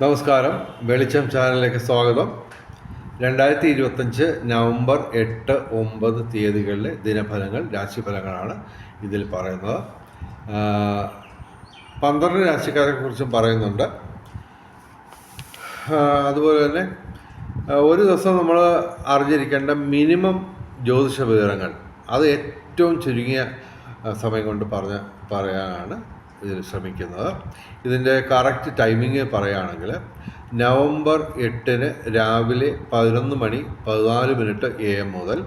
നമസ്കാരം. വെളിച്ചം ചാനലിലേക്ക് സ്വാഗതം. രണ്ടായിരത്തി ഇരുപത്തഞ്ച് നവംബർ എട്ട് ഒമ്പത് തീയതികളിലെ ദിനഫലങ്ങൾ രാശിഫലങ്ങളാണ് ഇതിൽ പറയുന്നത്. പന്ത്രണ്ട് രാശിക്കാരെ കുറിച്ചും പറയുന്നുണ്ട്. അതുപോലെ തന്നെ ഒരു ദിവസം നമ്മൾ അറിഞ്ഞിരിക്കേണ്ട മിനിമം ജ്യോതിഷ വിവരങ്ങൾ. അത് ഏറ്റവും ചുരുങ്ങിയ സമയം കൊണ്ട് പറഞ്ഞ് പറയാനാണ് ഇതിൽ ശ്രമിക്കുന്നത്. ഇതിന്റെ കറക്റ്റ് ടൈമിങ് പറയുകയാണെങ്കിൽ നവംബർ എട്ടിന് രാവിലെ പതിനൊന്ന് മണി പതിനാല് മിനിറ്റ് എ എം മുതൽ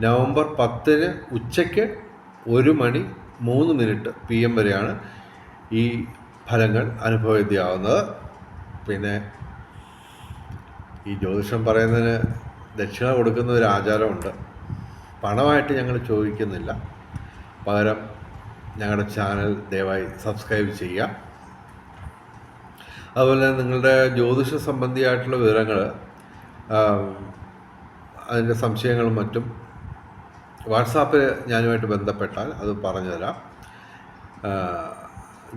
നവംബർ പത്തിന് ഉച്ചയ്ക്ക് ഒരു മണി മൂന്ന് മിനിറ്റ് പി എം വരെയാണ് ഈ ഫലങ്ങൾ അനുഭവവേദ്യമാവുന്നത് പിന്നെ ഈ ജ്യോതിഷം പറയുന്നതിന് ദക്ഷിണ കൊടുക്കുന്ന ഒരു ആചാരമുണ്ട്. പണമായിട്ട് ഞങ്ങൾ ചോദിക്കുന്നില്ല. പകരം ഞങ്ങളുടെ ചാനൽ ദയവായി സബ്സ്ക്രൈബ് ചെയ്യുക. അതുപോലെ നിങ്ങളുടെ ജ്യോതിഷ സംബന്ധിയായിട്ടുള്ള വിവരങ്ങൾ അതിന്റെ സംശയങ്ങളും മറ്റും വാട്സാപ്പിൽ ഞാനുമായിട്ട് ബന്ധപ്പെട്ടാൽ അത് പറഞ്ഞുതരാം.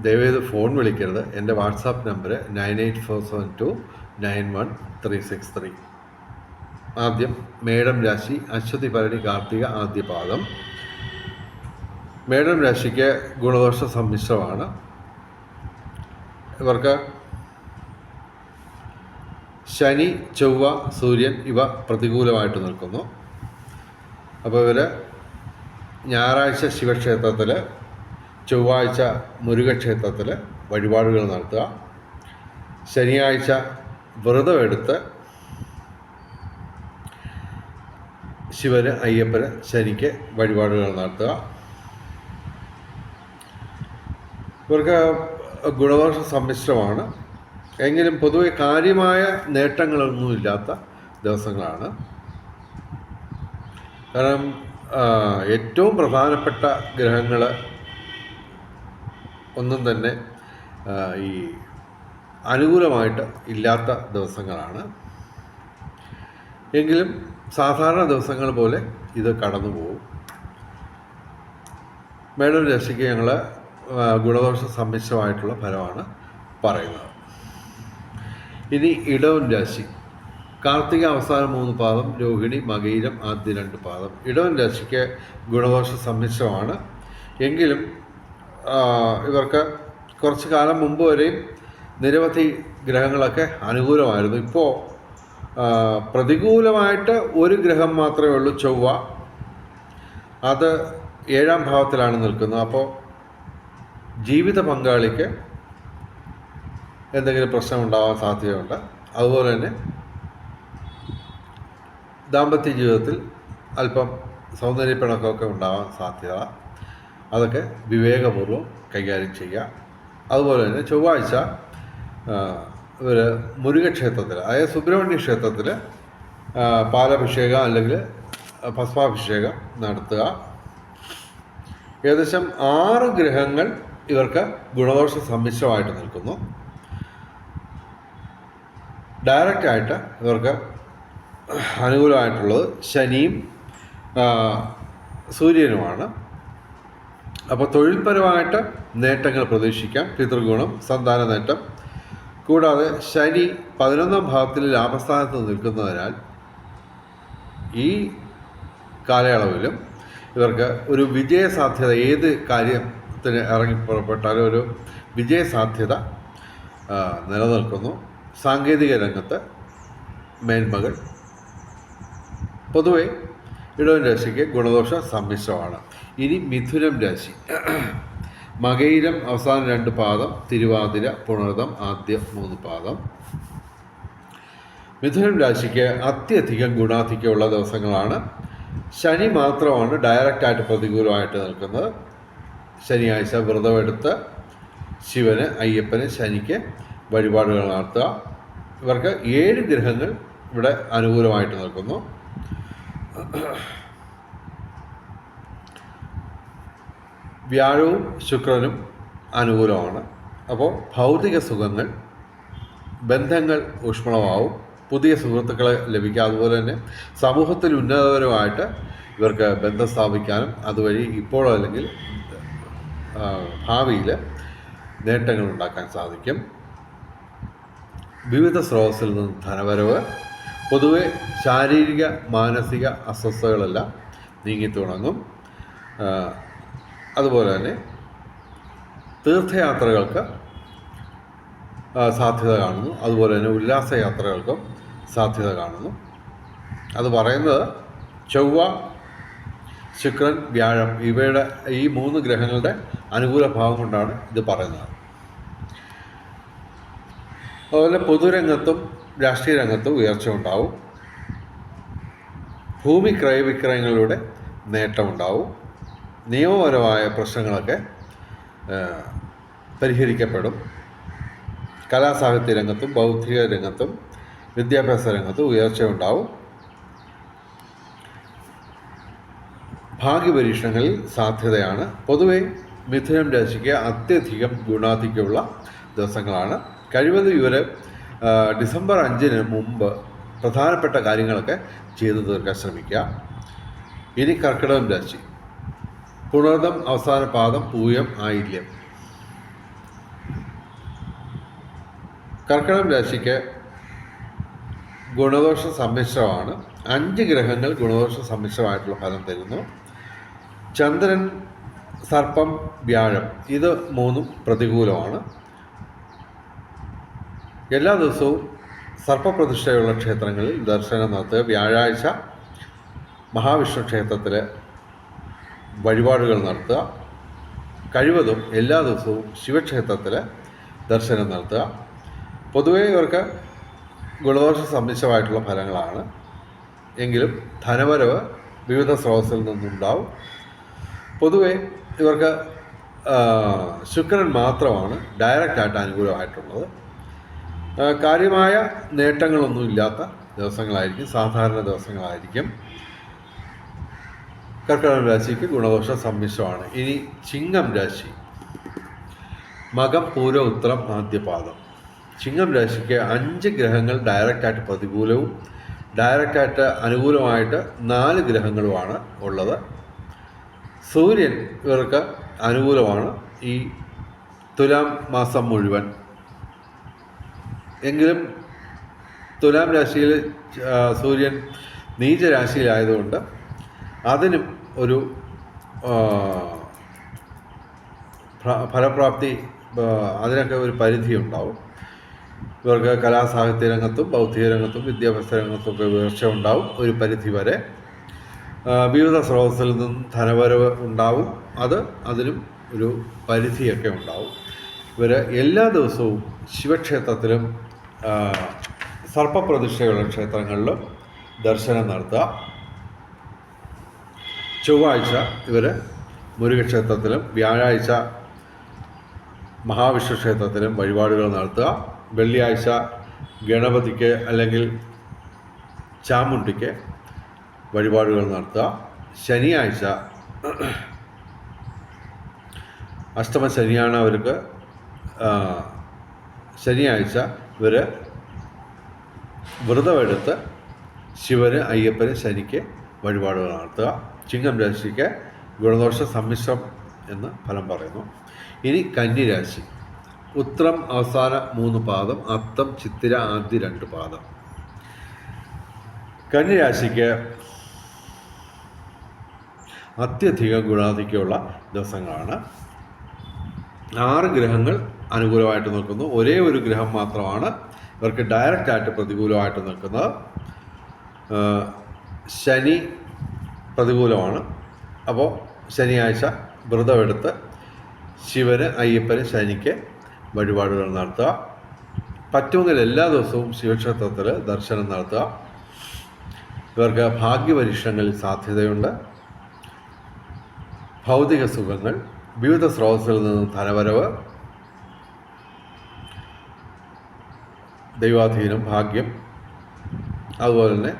ദയവേത് ഫോൺ വിളിക്കരുത്. എന്റെ WhatsApp number nine eight four seven two nine one three six three. ആദ്യം മേടം രാശി അശ്വതി ഭരണി കാർത്തിക ആദ്യ പാദം മേടം രാശിക്ക് ഗുണദോഷ സമ്മിശ്രമാണ്. ഇവർക്ക് ശനി ചൊവ്വ സൂര്യൻ ഇവ പ്രതികൂലമായിട്ട് നിൽക്കുന്നു. അപ്പോൾ ഇവർ ഞായറാഴ്ച ശിവക്ഷേത്രത്തിൽ ചൊവ്വാഴ്ച മുരുകക്ഷേത്രത്തിൽ വഴിപാടുകൾ നടത്തുക. ശനിയാഴ്ച വ്രതമെടുത്ത് ശിവന് അയ്യപ്പന് ശനിക്ക് വഴിപാടുകൾ നടത്തുക. ഇവർക്ക് ഗുണദോഷ സമ്മിശ്രമാണ്. എങ്കിലും പൊതുവെ കാര്യമായ നേട്ടങ്ങളൊന്നുമില്ലാത്ത ദിവസങ്ങളാണ്. കാരണം ഏറ്റവും പ്രധാനപ്പെട്ട ഗ്രഹങ്ങൾ ഒന്നും തന്നെ ഈ അനുകൂലമായിട്ട് ഇല്ലാത്ത ദിവസങ്ങളാണ്. എങ്കിലും സാധാരണ ദിവസങ്ങൾ പോലെ ഇത് കടന്നു പോകും മേഡം രക്ഷയ്ക്ക് ഞങ്ങൾ ഗുണദോഷ സമ്മിശ്രമായിട്ടുള്ള ഫലമാണ് പറയുന്നത്. ഇനി ഇടവൻ രാശി. കാർത്തിക അവസാനം മൂന്ന് പാദം രോഹിണി മകയിരം ആദ്യ രണ്ട് പാദം. ഇടവൻ രാശിക്ക് ഗുണദോഷ സമ്മിശ്രമാണ് എങ്കിലും ഇവർക്ക് കുറച്ച് കാലം മുമ്പ് വരെയും നിരവധി ഗ്രഹങ്ങളൊക്കെ അനുകൂലമായിരുന്നു. ഇപ്പോൾ പ്രതികൂലമായിട്ട് ഒരു ഗ്രഹം മാത്രമേ ഉള്ളൂ ചൊവ്വ. അത് ഏഴാം ഭാവത്തിലാണ് നിൽക്കുന്നത്. അപ്പോൾ ജീവിത പങ്കാളിക്ക് എന്തെങ്കിലും പ്രശ്നം ഉണ്ടാവാൻ സാധ്യതയുണ്ട്. അതുപോലെ തന്നെ ദാമ്പത്യ ജീവിതത്തിൽ അല്പം സൗന്ദര്യപ്പിണക്കമൊക്കെ ഉണ്ടാവാൻ സാധ്യത. അതൊക്കെ വിവേകപൂർവം കൈകാര്യം ചെയ്യുക. അതുപോലെ തന്നെ ചൊവ്വാഴ്ച ഒരു മുരുകക്ഷേത്രത്തിൽ അതായത് സുബ്രഹ്മണ്യ ക്ഷേത്രത്തിൽ പാലഭിഷേകം അല്ലെങ്കിൽ ഭസ്മാഭിഷേകം നടത്തുക. ഏകദേശം ആറ് ഗ്രഹങ്ങൾ ഇവർക്ക് ഗുണദോഷ സമ്മിശ്രമായിട്ട് നിൽക്കുന്നു. ഡയറക്റ്റായിട്ട് ഇവർക്ക് അനുകൂലമായിട്ടുള്ളത് ശനിയും സൂര്യനുമാണ്. അപ്പോൾ തൊഴിൽപരമായിട്ട് നേട്ടങ്ങൾ പ്രതീക്ഷിക്കാം. പിതൃഗുണം സന്താന നേട്ടം. കൂടാതെ ശനി പതിനൊന്നാം ഭാഗത്തിൽ ലാഭസ്ഥാനത്ത് നിൽക്കുന്നതിനാൽ ഈ കാലയളവിലും ഇവർക്ക് ഒരു വിജയ സാധ്യത ഏത് കാര്യത്തിന് ഇറങ്ങി പുറപ്പെട്ടാലും ഒരു വിജയ സാധ്യത ആ, നിലനിൽക്കുന്നു. സാങ്കേതിക രംഗത്ത് മേന്മകൾ. പൊതുവെ ഇടവൻ രാശിക്ക് ഗുണദോഷ സമ്മിശ്രമാണ്. ഇനി മിഥുനം രാശി. മകയിരം അവസാന രണ്ട് പാദം തിരുവാതിര പുണർതം ആദ്യ മൂന്ന് പാദം. മിഥുനം രാശിക്ക് അത്യധികം ഗുണാധിക്യമുള്ള ദിവസങ്ങളാണ്. ശനി മാത്രമാണ് ഡയറക്റ്റായിട്ട് പ്രതികൂലമായിട്ട് നിൽക്കുന്നത്. ശനിയാഴ്ച വ്രതമെടുത്ത് ശിവന് അയ്യപ്പന് ശനിക്ക് വഴിപാടുകൾ നടത്തുക. ഇവർക്ക് ഏഴ് ഗ്രഹങ്ങൾ ഇവിടെ അനുകൂലമായിട്ട് നിൽക്കുന്നു. വ്യാഴവും ശുക്രനും അനുകൂലമാണ്. അപ്പോൾ ഭൗതിക സുഖങ്ങൾ ബന്ധങ്ങൾ ഊഷ്മളമാവും. പുതിയ സുഹൃത്തുക്കളെ ലഭിക്കുക അതുപോലെ തന്നെ സമൂഹത്തിൽ ഉന്നതപരമായിട്ട് ഇവർക്ക് ബന്ധം സ്ഥാപിക്കാനും അതുവഴി ഇപ്പോഴോ അല്ലെങ്കിൽ ഭാവിയിൽ നേട്ടങ്ങൾ ഉണ്ടാക്കാൻ സാധിക്കും. വിവിധ സ്രോതസ്സിൽ നിന്ന് ധനവരവ് പൊതുവെ ശാരീരിക മാനസിക അസ്വസ്ഥതകളെല്ലാം നീങ്ങി തുടങ്ങും. അതുപോലെ തന്നെ തീർത്ഥയാത്രകൾക്ക് സാധ്യത കാണുന്നു. അതുപോലെ തന്നെ ഉല്ലാസയാത്രകൾക്കും സാധ്യത കാണുന്നു. അത് പറയുന്നത് ചൊവ്വ ശുക്രൻ വ്യാഴം ഇവയുടെ ഈ മൂന്ന് ഗ്രഹങ്ങളുടെ അനുകൂല ഭാവം കൊണ്ടാണ് ഇത് പറയുന്നത്. അതുപോലെ പൊതുരംഗത്തും രാഷ്ട്രീയ രംഗത്തും ഉയർച്ച ഉണ്ടാവും. ഭൂമി ക്രയവിക്രയങ്ങളിലൂടെ നേട്ടമുണ്ടാവും നിയമപരമായ പ്രശ്നങ്ങളൊക്കെ പരിഹരിക്കപ്പെടും. കലാസാഹിത്യ രംഗത്തും ബൗദ്ധിക രംഗത്തും വിദ്യാഭ്യാസ രംഗത്തും ഉയർച്ച ഉണ്ടാവും. ഭാഗ്യപരീക്ഷണങ്ങളിൽ സാധ്യതയാണ്. പൊതുവെ മിഥുനം രാശിക്ക് അത്യധികം ഗുണാധിക്യമുള്ള ദിവസങ്ങളാണ്. കഴിവതും ഇവർ ഡിസംബർ അഞ്ചിന് മുമ്പ് പ്രധാനപ്പെട്ട കാര്യങ്ങളൊക്കെ ചെയ്തു തീർക്കാൻ ശ്രമിക്കുക. ഇനി കർക്കിടകം രാശി. പുണർദം അവസാന പാദം പൂയം ആയില്യം. കർക്കിടകം രാശിക്ക് ഗുണദോഷ സമ്മിശ്രമാണ്. അഞ്ച് ഗ്രഹങ്ങൾ ഗുണദോഷ സമ്മിശ്രമായിട്ടുള്ള ഫലം തരുന്നു. ചന്ദ്രൻ സർപ്പം വ്യാഴം ഇത് മൂന്നും പ്രതികൂലമാണ്. എല്ലാ ദിവസവും സർപ്പപ്രതിഷ്ഠയുള്ള ക്ഷേത്രങ്ങളിൽ ദർശനം നടത്തുക. വ്യാഴാഴ്ച മഹാവിഷ്ണു ക്ഷേത്രത്തിൽ വഴിപാടുകൾ നടത്തുക. കഴിവതും എല്ലാ ദിവസവും ശിവക്ഷേത്രത്തിൽ ദർശനം നടത്തുക. പൊതുവേ ഇവർക്ക് ഗുണദോഷ സംബന്ധിച്ചമായിട്ടുള്ള ഫലങ്ങളാണ്. എങ്കിലും ധനവരവ് വിവിധ സ്രോതസ്സിൽ നിന്നുണ്ടാവും. പൊതുവെ ഇവർക്ക് ശുക്രൻ മാത്രമാണ് ഡയറക്റ്റായിട്ട് അനുകൂലമായിട്ടുള്ളത്. കാര്യമായ നേട്ടങ്ങളൊന്നും ഇല്ലാത്ത ദിവസങ്ങളായിരിക്കും സാധാരണ ദിവസങ്ങളായിരിക്കും. കർക്കിടക രാശിക്ക് ഗുണദോഷ സമ്മിശ്രമാണ്. ഇനി ചിങ്ങം രാശി. മകം പൂര ഉത്തരം ആദ്യപാദം. ചിങ്ങം രാശിക്ക് അഞ്ച് ഗ്രഹങ്ങൾ ഡയറക്റ്റായിട്ട് പ്രതികൂലവും ഡയറക്റ്റായിട്ട് അനുകൂലമായിട്ട് നാല് ഗ്രഹങ്ങളുമാണ് ഉള്ളത്. സൂര്യൻ ഇവർക്ക് അനുകൂലമാണ്. ഈ തുലാം മാസം മുഴുവൻ. എങ്കിലും തുലാം രാശിയിൽ സൂര്യൻ നീചരാശിയിലായതുകൊണ്ട് അതിനും ഒരു ഫലപ്രാപ്തി അതിനൊക്കെ ഒരു പരിധി ഉണ്ടാവും ഇവർക്ക് കലാസാഹിത്യ രംഗത്തും ബൗദ്ധിക രംഗത്തും വിദ്യാഭ്യാസ രംഗത്തും ഒക്കെ ഉയർച്ച ഉണ്ടാവും ഒരു പരിധി വരെ വിവിധ സ്രോതസ്സിൽ നിന്നും ധനവരവ് ഉണ്ടാവും. അത് അതിനും ഒരു പരിധിയൊക്കെ ഉണ്ടാവും. ഇവർ എല്ലാ ദിവസവും ശിവക്ഷേത്രത്തിലും സർപ്പപ്രതിഷ്ഠയുള്ള ക്ഷേത്രങ്ങളിലും ദർശനം നടത്തുക. ചൊവ്വാഴ്ച ഇവർ മുരുകക്ഷേത്രത്തിലും വ്യാഴാഴ്ച മഹാവിഷ്ണു ക്ഷേത്രത്തിലും വഴിപാടുകൾ നടത്തുക. വെള്ളിയാഴ്ച ഗണപതിക്ക് അല്ലെങ്കിൽ ചാമുണ്ടിക്ക് വഴിപാടുകൾ നടത്തുക. ശനിയാഴ്ച അഷ്ടമ ശനിയാണ് അവർക്ക് ശനിയാഴ്ച ഇവർ വ്രതമെടുത്ത് ശിവന് അയ്യപ്പന് ശനിക്ക് വഴിപാടുകൾ നടത്തുക. ചിങ്ങം രാശിക്ക് ഗുണദോഷ സമ്മിശ്രം എന്ന് ഫലം പറയുന്നു. ഇനി കന്നിരാശി. ഉത്രം അവസാന മൂന്ന് പാദം അത്തം ചിത്തിര ആദ്യ രണ്ട് പാദം. കന്നിരാശിക്ക് അത്യധികം ഗുണാധിക്യമുള്ള ദിവസങ്ങളാണ്. ആറ് ഗ്രഹങ്ങൾ അനുകൂലമായിട്ട് നിൽക്കുന്നു. ഒരേ ഒരു ഗ്രഹം മാത്രമാണ് ഇവർക്ക് ഡയറക്റ്റായിട്ട് പ്രതികൂലമായിട്ട് നിൽക്കുന്നത്. ശനി പ്രതികൂലമാണ്. അപ്പോൾ ശനിയാഴ്ച വ്രതമെടുത്ത് ശിവന് അയ്യപ്പന് ശനിക്ക് വഴിപാടുകൾ നടത്തുക. പറ്റുമെങ്കിൽ എല്ലാ ദിവസവും ശിവക്ഷേത്രത്തിൽ ദർശനം നടത്തുക. ഇവർക്ക് ഭാഗ്യപരീക്ഷണങ്ങളിൽ സാധ്യതയുണ്ട്. ഭൗതിക സുഖങ്ങൾ വിവിധ സ്രോതസ്സിൽ നിന്ന് ധനവരവ് ദൈവാധീനം ഭാഗ്യം അതുപോലെ തന്നെ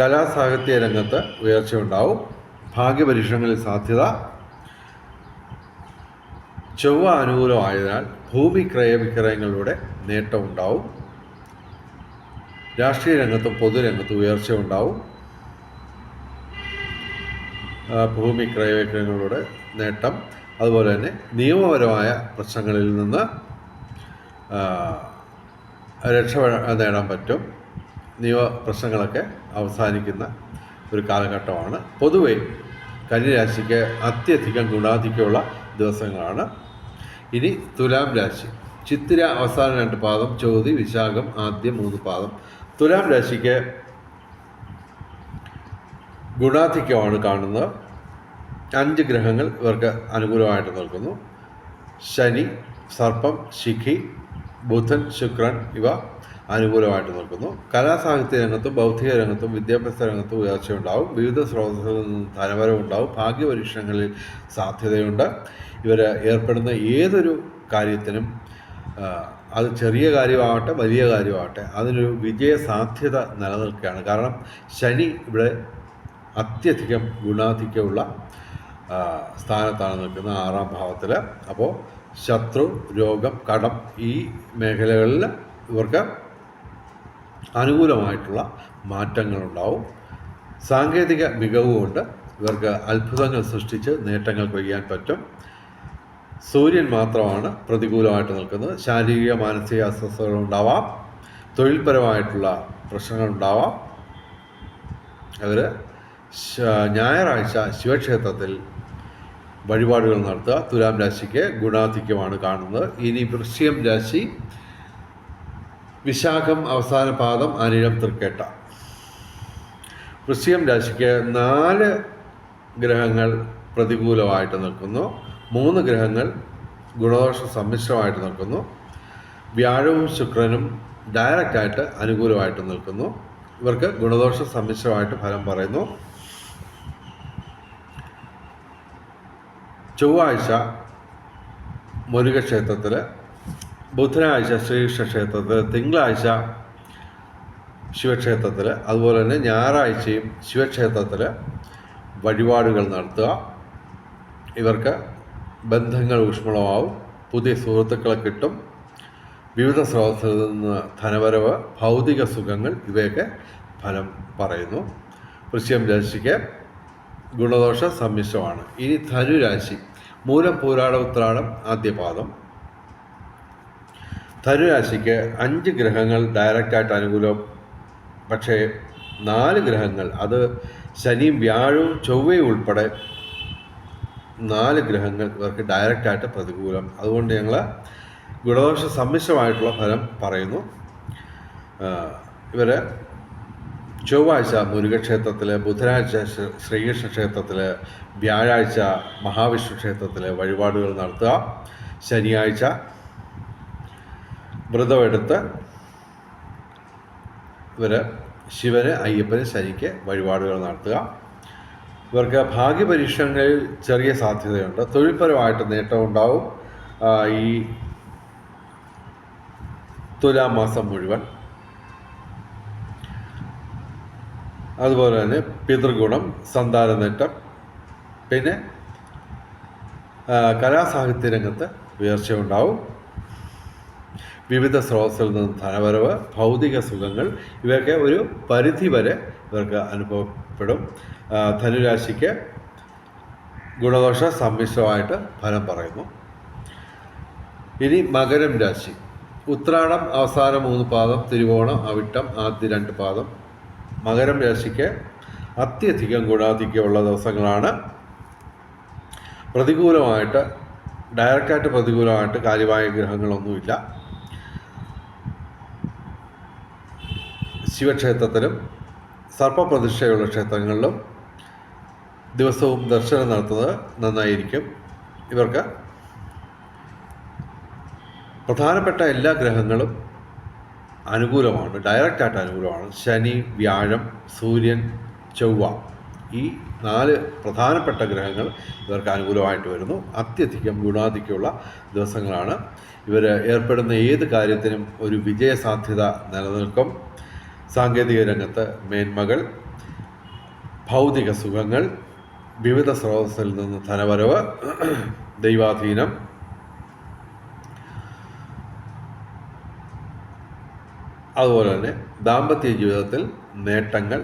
കലാസാഹിത്യ രംഗത്ത് ഉയർച്ചയുണ്ടാവും ഭാഗ്യപരീക്ഷണങ്ങളിൽ സാധ്യത ചൊവ്വ അനുകൂലമായതിനാൽ ഭൂമി ക്രയവിക്രയങ്ങളിലൂടെ നേട്ടമുണ്ടാവും രാഷ്ട്രീയ രംഗത്തും പൊതുരംഗത്തും ഉയർച്ച ഉണ്ടാവും. ആ, ഭൂമി ക്രയവേറ്റങ്ങളുടെ നേട്ടം അതുപോലെ തന്നെ നിയമപരമായ പ്രശ്നങ്ങളിൽ നിന്ന് രക്ഷ നേടാൻ പറ്റും. നിയമ പ്രശ്നങ്ങളൊക്കെ അവസാനിക്കുന്ന ഒരു കാലഘട്ടമാണ്. പൊതുവെ കന്നിരാശിക്ക് അത്യധികം ഗുണാധിക്യമുള്ള ദിവസങ്ങളാണ്. ഇനി തുലാം രാശി. ചിത്തിര അവസാന രണ്ട് പാദം ചോതി വിശാഖം ആദ്യം മൂന്ന് പാദം. തുലാം രാശിക്ക് ഗുണാധിക്യമാണ് കാണുന്നത് അഞ്ച് ഗ്രഹങ്ങൾ ഇവർക്ക് അനുകൂലമായിട്ട് നിൽക്കുന്നു. ശനി സർപ്പം ശിഖി ബുധൻ ശുക്രൻ ഇവ അനുകൂലമായിട്ട് നിൽക്കുന്നു. കലാസാഹിത്യ രംഗത്തും ബൗദ്ധിക രംഗത്തും വിദ്യാഭ്യാസ രംഗത്തും ഉയർച്ചയുണ്ടാവും. വിവിധ സ്രോതസ്സുകളിൽ നിന്ന് ധനപരമുണ്ടാവും ഭാഗ്യപരീക്ഷണങ്ങളിൽ സാധ്യതയുണ്ട്. ഇവർ ഏർപ്പെടുന്ന ഏതൊരു കാര്യത്തിനും അത് ചെറിയ കാര്യമാവട്ടെ വലിയ കാര്യമാവട്ടെ അതിനൊരു വിജയ സാധ്യത നിലനിൽക്കുകയാണ്. കാരണം ശനി ഇവിടെ അത്യധികം ഗുണാധിക്യമുള്ള സ്ഥാനത്താണ് നിൽക്കുന്നത് ആറാം ഭാവത്തിൽ അപ്പോൾ ശത്രു രോഗം കടം ഈ മേഖലകളിൽ ഇവർക്ക് അനുകൂലമായിട്ടുള്ള മാറ്റങ്ങളുണ്ടാവും. സാങ്കേതിക മികവ് കൊണ്ട് ഇവർക്ക് അത്ഭുതങ്ങൾ സൃഷ്ടിച്ച് നേട്ടങ്ങൾ കൊയ്യാൻ പറ്റും. സൂര്യൻ മാത്രമാണ് പ്രതികൂലമായിട്ട് നിൽക്കുന്നത്. ശാരീരിക മാനസിക അസ്വസ്ഥതകൾ ഉണ്ടാവാം. തൊഴിൽപരമായിട്ടുള്ള പ്രശ്നങ്ങളുണ്ടാവാം അവർ ഞായറാഴ്ച ശിവക്ഷേത്രത്തിൽ വഴിപാടുകൾ നടത്തുക. തുലാം രാശിക്ക് ഗുണാധിക്യമാണ് കാണുന്നത്. ഇനി വൃശ്ചികം രാശി വിശാഖം അവസാന പാദം അനിഴം തൃക്കേട്ട. വൃശ്ചികം രാശിക്ക് നാല് ഗ്രഹങ്ങൾ പ്രതികൂലമായിട്ട് നിൽക്കുന്നു. മൂന്ന് ഗ്രഹങ്ങൾ ഗുണദോഷ സമ്മിശ്രമായിട്ട് നിൽക്കുന്നു. വ്യാഴവും ശുക്രനും ഡയറക്റ്റായിട്ട് അനുകൂലമായിട്ട് നിൽക്കുന്നു. ഇവർക്ക് ഗുണദോഷ സമ്മിശ്രമായിട്ട് ഫലം പറയുന്നു. ചൊവ്വാഴ്ച മുരുകക്ഷേത്രത്തിൽ ബുധനാഴ്ച ശ്രീകൃഷ്ണ ക്ഷേത്രത്തിൽ തിങ്കളാഴ്ച ശിവക്ഷേത്രത്തിൽ അതുപോലെ തന്നെ ഞായറാഴ്ചയും ശിവക്ഷേത്രത്തിൽ വഴിപാടുകൾ നടത്തുക. ഇവർക്ക് ബന്ധങ്ങൾ ഊഷ്മളമാവും പുതിയ സുഹൃത്തുക്കളെ കിട്ടും വിവിധ സ്രോതസ്സിൽ നിന്ന് ധനവരവ് ഭൗതിക സുഖങ്ങൾ ഇവയൊക്കെ ഫലം പറയുന്നു. വൃശ്യം രാശിക്ക് ഗുണദോഷ സമ്മിശ്രമാണ്. ഇനി ധനുരാശി. മൂലം പൂരാട ഉത്രാടം ആദ്യപാദം ധനുരാശിക്ക് അഞ്ച് ഗ്രഹങ്ങൾ ഡയറക്റ്റായിട്ട് അനുകൂലം. പക്ഷേ നാല് ഗ്രഹങ്ങൾ അത് ശനിയും വ്യാഴവും ചൊവ്വയും ഉൾപ്പെടെ നാല് ഗ്രഹങ്ങൾ ഇവർക്ക് ഡയറക്റ്റായിട്ട് പ്രതികൂലം. അതുകൊണ്ട് ഞങ്ങൾ ഗുണദോഷ സമ്മിശ്രമായിട്ടുള്ള ഫലം പറയുന്നു. ഇവർ ചൊവ്വാഴ്ച മുരുകക്ഷേത്രത്തിൽ ബുധനാഴ്ച ശ്രീകൃഷ്ണ ക്ഷേത്രത്തിൽ വ്യാഴാഴ്ച മഹാവിഷ്ണു ക്ഷേത്രത്തിൽ വഴിപാടുകൾ നടത്തുക. ശനിയാഴ്ച വ്രതമെടുത്ത് ഇവർ ശിവന് അയ്യപ്പന് ശനിക്ക് വഴിപാടുകൾ നടത്തുക. ഇവർക്ക് ഭാഗ്യപരീക്ഷണങ്ങളിൽ ചെറിയ സാധ്യതയുണ്ട്. തൊഴിൽപരമായിട്ട് നേട്ടമുണ്ടാവും ഈ തുലാം മാസം മുഴുവൻ. അതുപോലെ തന്നെ പിതൃഗുണം സന്താന നേട്ടം പിന്നെ കലാസാഹിത്യ രംഗത്ത് ഉയർച്ചയുണ്ടാവും. വിവിധ സ്രോതസ്സിൽ നിന്ന് ധനവരവ് ഭൗതിക സുഖങ്ങൾ ഇവയൊക്കെ ഒരു പരിധി വരെ ഇവർക്ക് അനുഭവപ്പെടും. ധനുരാശിക്ക് ഗുണദോഷ സമ്മിശ്രമായിട്ട് ഫലം പറയുന്നു. ഇനി മകരം രാശി. ഉത്രാടം അവസാന മൂന്ന് പാദം തിരുവോണം അവിട്ടം ആദ്യ രണ്ട് പാദം. മകരം രാശിക്ക് അത്യധികം ഗുണാധിക്യമുള്ള ദിവസങ്ങളാണ്. പ്രതികൂലമായിട്ട് ഡയറക്റ്റായിട്ട് പ്രതികൂലമായിട്ട് കാര്യമായ ഗ്രഹങ്ങളൊന്നുമില്ല. ശിവക്ഷേത്രത്തിലും സർപ്പപ്രതിഷ്ഠയുള്ള ക്ഷേത്രങ്ങളിലും ദിവസവും ദർശനം നടത്തുന്നത് നന്നായിരിക്കും. ഇവർക്ക് പ്രധാനപ്പെട്ട എല്ലാ ഗ്രഹങ്ങളും അനുകൂലമാണ്. ഡയറക്റ്റായിട്ട് അനുകൂലമാണ്. ശനി വ്യാഴം സൂര്യൻ ചൊവ്വ. ഈ നാല് പ്രധാനപ്പെട്ട ഗ്രഹങ്ങൾ ഇവർക്ക് അനുകൂലമായിട്ട് വരുന്നു. അത്യധികം ഗുണാധിക്യമുള്ള ദിവസങ്ങളാണ്. ഇവർ ഏർപ്പെടുന്ന ഏത് കാര്യത്തിനും ഒരു വിജയസാധ്യത നിലനിൽക്കും. സാങ്കേതിക രംഗത്ത് മേന്മകൾ ഭൗതിക സുഖങ്ങൾ വിവിധ സ്രോതസ്സിൽ നിന്ന് ധനവരവ് ദൈവാധീനം അതുപോലെ തന്നെ ദാമ്പത്യ ജീവിതത്തിൽ നേട്ടങ്ങൾ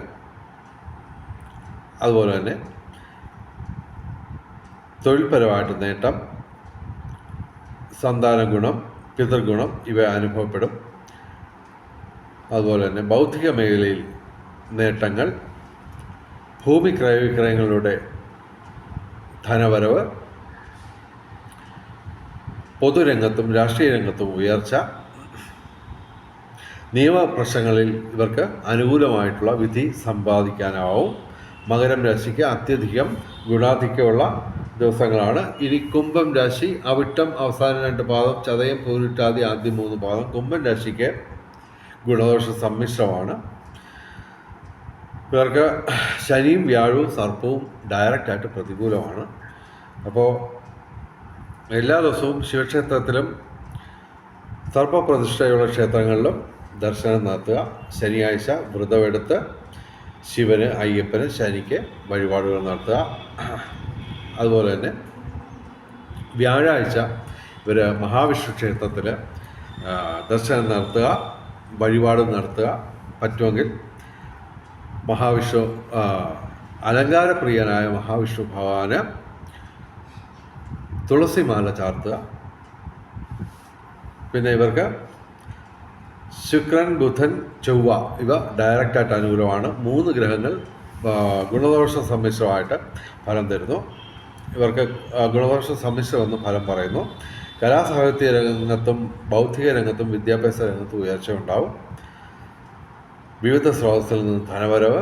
അതുപോലെ തന്നെ തൊഴിൽപരമായിട്ട് നേട്ടം സന്താന ഗുണം പിതൃഗുണം ഇവ അനുഭവപ്പെടും. അതുപോലെ തന്നെ ബൗദ്ധിക മേഖലയിൽ നേട്ടങ്ങൾ ഭൂമി ക്രയവിക്രയങ്ങളുടെ ധനവരവ് പൊതുരംഗത്തും രാഷ്ട്രീയ രംഗത്തും ഉയർച്ച നിയമപ്രശ്നങ്ങളിൽ ഇവർക്ക് അനുകൂലമായിട്ടുള്ള വിധി സമ്പാദിക്കാനാവും. മകരം രാശിക്ക് അത്യധികം ഗുണാധിക്യമുള്ള ദിവസങ്ങളാണ്. ഇനി കുംഭം രാശി അവിട്ടം അവസാന രണ്ട് പാദം ചതയം പൂരിട്ടാതി ആദ്യ മൂന്ന് പാദം. കുംഭം രാശിക്ക് ഗുണദോഷ സമ്മിശ്രമാണ്. ഇവർക്ക് ശനിയും വ്യാഴവും സർപ്പവും ഡയറക്റ്റായിട്ട് പ്രതികൂലമാണ്. അപ്പോൾ എല്ലാ ദിവസവും ശിവക്ഷേത്രത്തിലും സർപ്പപ്രതിഷ്ഠയുള്ള ക്ഷേത്രങ്ങളിലും ദർശനം നടത്തുക. ശനിയാഴ്ച വ്രതമെടുത്ത് ശിവന് അയ്യപ്പന് ശനിക്ക് വഴിപാടുകൾ നടത്തുക. അതുപോലെ തന്നെ വ്യാഴാഴ്ച ഇവർ മഹാവിഷ്ണു ക്ഷേത്രത്തിൽ ദർശനം നടത്തുക വഴിപാട് നടത്തുക. പറ്റുമെങ്കിൽ മഹാവിഷ്ണു അലങ്കാരപ്രിയനായ മഹാവിഷ്ണു ഭഗവാന് തുളസിമാല ചാർത്തുക. പിന്നെ ഇവർക്ക് ശുക്രൻ ബുധൻ ചൊവ്വ ഇവ ഡയറക്റ്റായിട്ട് അനുകൂലമാണ്. മൂന്ന് ഗ്രഹങ്ങൾ ഗുണദോഷ സമ്മിശ്രമായിട്ട് ഫലം തരുന്നു. ഇവർക്ക് ഗുണദോഷ സമ്മിശ്രമെന്ന് ഫലം പറയുന്നു. കലാസാഹിത്യ രംഗത്തും ബൗദ്ധിക രംഗത്തും വിദ്യാഭ്യാസ രംഗത്തും ഉയർച്ച ഉണ്ടാവും. വിവിധ സ്രോതസ്സിൽ നിന്ന് ധനവരവ്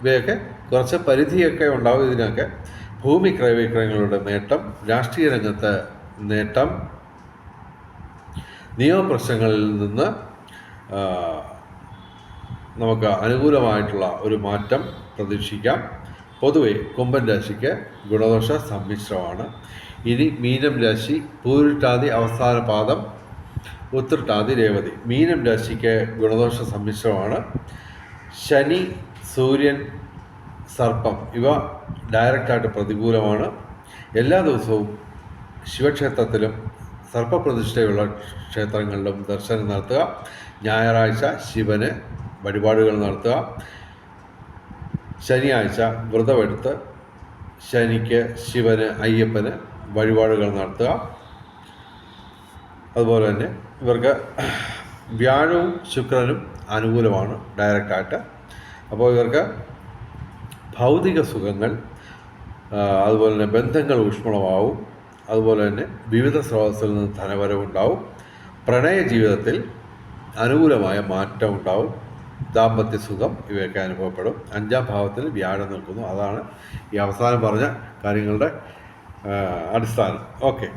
ഇവയൊക്കെ കുറച്ച് പരിധിയൊക്കെ ഉണ്ടാവും. ഇതിനൊക്കെ ഭൂമി ക്രയവിക്രയങ്ങളുടെ നേട്ടം രാഷ്ട്രീയ രംഗത്ത് നേട്ടം നിയമപ്രശ്നങ്ങളിൽ നിന്ന് നമുക്ക് അനുകൂലമായിട്ടുള്ള ഒരു മാറ്റം പ്രതീക്ഷിക്കാം. പൊതുവെ കുംഭൻ രാശിക്ക് ഗുണദോഷ സമ്മിശ്രമാണ്. ഇനി മീനം രാശി പൂരിട്ടാതി അവസാന പാദം ഉത്രട്ടാതി രേവതി. മീനം രാശിക്ക് ഗുണദോഷ സമ്മിശ്രമാണ്. ശനി സൂര്യൻ സർപ്പം ഇവ ഡയറക്റ്റായിട്ട് പ്രതികൂലമാണ്. എല്ലാ ദിവസവും ശിവക്ഷേത്രത്തിലും സർപ്പപ്രതിഷ്ഠയുള്ള ക്ഷേത്രങ്ങളിലും ദർശനം നടത്തുക. ഞായറാഴ്ച ശിവന് വഴിപാടുകൾ നടത്തുക. ശനിയാഴ്ച വ്രതമെടുത്ത് ശനിക്ക് ശിവന് അയ്യപ്പന് വഴിപാടുകൾ നടത്തുക. അതുപോലെ തന്നെ ഇവർക്ക് വ്യാഴവും ശുക്രനും അനുകൂലമാണ് ഡയറക്റ്റായിട്ട്. അപ്പോൾ ഇവർക്ക് ഭൗതിക സുഖങ്ങൾ അതുപോലെ തന്നെ ബന്ധങ്ങൾ ഊഷ്മളമാവും. അതുപോലെ തന്നെ വിവിധ സ്രോതസ്സിൽ നിന്ന് ധനവരവുണ്ടാവും. പ്രണയ ജീവിതത്തിൽ അനുകൂലമായ മാറ്റം ഉണ്ടാവും. ദാമ്പത്യ സുഖം ഇവയൊക്കെ അനുഭവപ്പെടും. അഞ്ചാം ഭാവത്തിൽ വ്യാഴം നിൽക്കുന്നു. അതാണ് ഈ അവസാനം പറഞ്ഞ കാര്യങ്ങളുടെ അടിസ്ഥാനം. ഓക്കെ.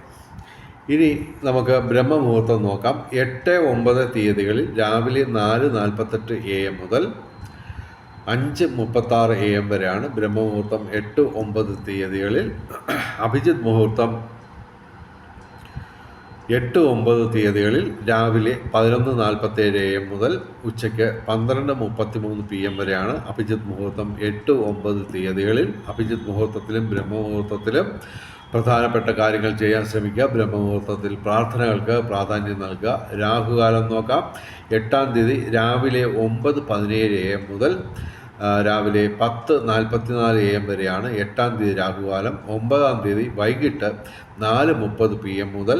ഇനി നമുക്ക് ബ്രഹ്മമുഹൂർത്തം നോക്കാം. എട്ട് ഒമ്പത് തീയതികളിൽ രാവിലെ നാല് നാൽപ്പത്തെട്ട് എ എം മുതൽ അഞ്ച് മുപ്പത്താറ് എ എം വരെയാണ് ബ്രഹ്മമുഹൂർത്തം. എട്ട് ഒമ്പത് തീയതികളിൽ അഭിജിത് മുഹൂർത്തം എട്ട് ഒമ്പത് തീയതികളിൽ രാവിലെ പതിനൊന്ന് നാൽപ്പത്തേഴ് എ എം മുതൽ ഉച്ചയ്ക്ക് പന്ത്രണ്ട് മുപ്പത്തി മൂന്ന് പി എം വരെയാണ് അഭിജിത് മുഹൂർത്തം. എട്ട് ഒമ്പത് തീയതികളിൽ അഭിജിത് മുഹൂർത്തത്തിലും ബ്രഹ്മമുഹൂർത്തത്തിലും പ്രധാനപ്പെട്ട കാര്യങ്ങൾ ചെയ്യാൻ ശ്രമിക്കുക. ബ്രഹ്മമുഹൂർത്തത്തിൽ പ്രാർത്ഥനകൾക്ക് പ്രാധാന്യം നൽകുക. രാഹുകാലം നോക്കാം. എട്ടാം തീയതി രാവിലെ ഒമ്പത് പതിനേഴ് എ എം മുതൽ രാവിലെ പത്ത് നാൽപ്പത്തിനാല് എ എം വരെയാണ് എട്ടാം തീയതി രാഹുകാലം. ഒമ്പതാം തീയതി വൈകിട്ട് നാല് മുപ്പത് പി എം മുതൽ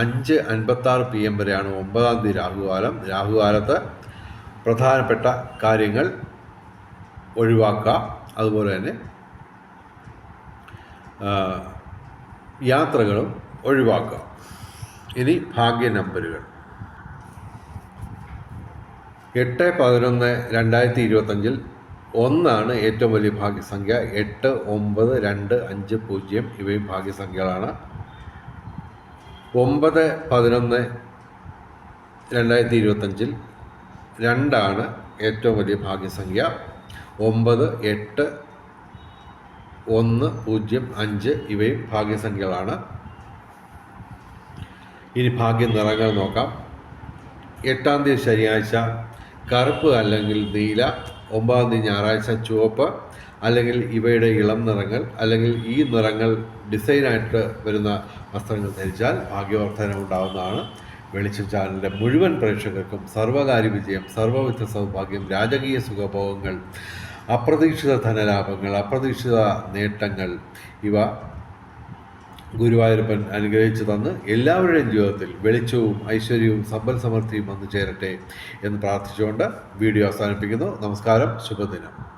അഞ്ച് അൻപത്താറ് പി എം വരെയാണ് ഒമ്പതാം തീയതി രാഹുകാലം. രാഹുകാലത്ത് പ്രധാനപ്പെട്ട കാര്യങ്ങൾ ഒഴിവാക്കുക. അതുപോലെ തന്നെ യാത്രകളും ഒഴിവാക്കുക. ഇനി ഭാഗ്യ നമ്പറുകൾ എട്ട് പതിനൊന്ന് രണ്ടായിരത്തി ഇരുപത്തഞ്ചിൽ ഒന്നാണ് ഏറ്റവും വലിയ ഭാഗ്യസംഖ്യ. എട്ട് ഒമ്പത് രണ്ട് അഞ്ച് പൂജ്യം ഇവയും ഭാഗ്യസംഖ്യകളാണ്. ഒമ്പത് പതിനൊന്ന് രണ്ടായിരത്തി ഇരുപത്തഞ്ചിൽ രണ്ടാണ് ഏറ്റവും വലിയ ഭാഗ്യസംഖ്യ. ഒമ്പത് എട്ട് ഒന്ന് പൂജ്യം അഞ്ച് ഇവയും ഭാഗ്യസംഖ്യകളാണ്. ഇനി ഭാഗ്യ നിറങ്ങൾ നോക്കാം. എട്ടാം തീയതി ശനിയാഴ്ച കറുപ്പ് അല്ലെങ്കിൽ നീല ഒമ്പതാം തീയതി ഞായറാഴ്ച ചുവപ്പ് അല്ലെങ്കിൽ ഇവയുടെ ഇളം നിറങ്ങൾ അല്ലെങ്കിൽ ഈ നിറങ്ങൾ ഡിസൈനായിട്ട് വരുന്ന വസ്ത്രങ്ങൾ ധരിച്ചാൽ ഭാഗ്യവർദ്ധന ഉണ്ടാകുന്നതാണ് വെളിച്ചം ചാനലിന്റെ മുഴുവൻ പ്രേക്ഷകർക്കും സർവകാര്യ വിജയം സർവവിധ സൗഭാഗ്യം രാജകീയ സുഖഭോഗങ്ങൾ അപ്രതീക്ഷിത ധനലാഭങ്ങൾ അപ്രതീക്ഷിത നേട്ടങ്ങൾ ഇവ ഗുരുവായൂരപ്പൻ അനുഗ്രഹിച്ചു തന്ന് എല്ലാവരുടെയും ജീവിതത്തിൽ വെളിച്ചവും ഐശ്വര്യവും സമ്പൽ സമൃദ്ധിയും വന്നു ചേരട്ടെ എന്ന് പ്രാർത്ഥിച്ചുകൊണ്ട് വീഡിയോ അവസാനിപ്പിക്കുന്നു. നമസ്കാരം. ശുഭദിനം.